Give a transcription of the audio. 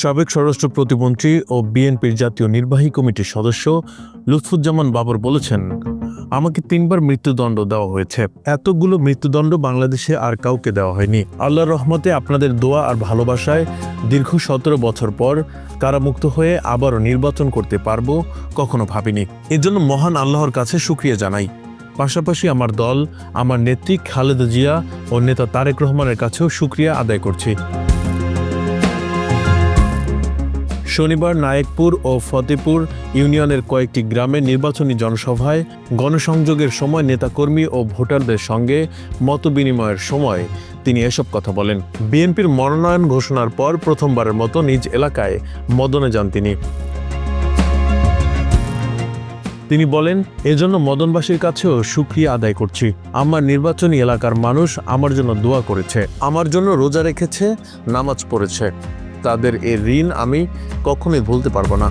সাবেক স্বরাষ্ট্র প্রতিমন্ত্রী ও বিএনপির জাতীয় নির্বাহী কমিটির সদস্য লুৎফুজ্জামান বাবর বলেছেন, আমাকে তিনবার মৃত্যুদণ্ড দেওয়া হয়েছে। এতগুলো মৃত্যুদণ্ড বাংলাদেশে আর কাউকে দেওয়া হয়নি। আল্লাহর রহমতে আপনাদের দোয়া আর ভালোবাসায় দীর্ঘ সতেরো বছর পর কারামুক্ত হয়ে আবারও নির্বাচন করতে পারব, কখনো ভাবিনি। এজন্য মহান আল্লাহর কাছে শুক্রিয়া জানাই। পাশাপাশি আমার দল, আমার নেত্রী খালেদা জিয়া ও নেতা তারেক রহমানের কাছেও শুক্রিয়া আদায় করছি। শনিবার নায়েকপুর ও ফতেপুর ইউনিয়নের কয়েকটি গ্রামে নির্বাচনী জনসভায় গণসংযোগের সময় নেতাকর্মী ও ভোটারদের সঙ্গে মতবিনিময়ের সময় তিনি এসব কথা বলেন। বিএনপির মনোনয়ন ঘোষণার পর প্রথমবারের মতো নিজ এলাকায় মদনে যান তিনি। তিনি বলেন, এজন্য মদনবাসীর কাছেও সুক্রিয়া আদায় করছি। আমার নির্বাচনী এলাকার মানুষ আমার জন্য দোয়া করেছে। আমার জন্য রোজা রেখেছে, নামাজ পড়েছে। তাদের এ ঋণ আমি কখনোই ভুলতে পারব না।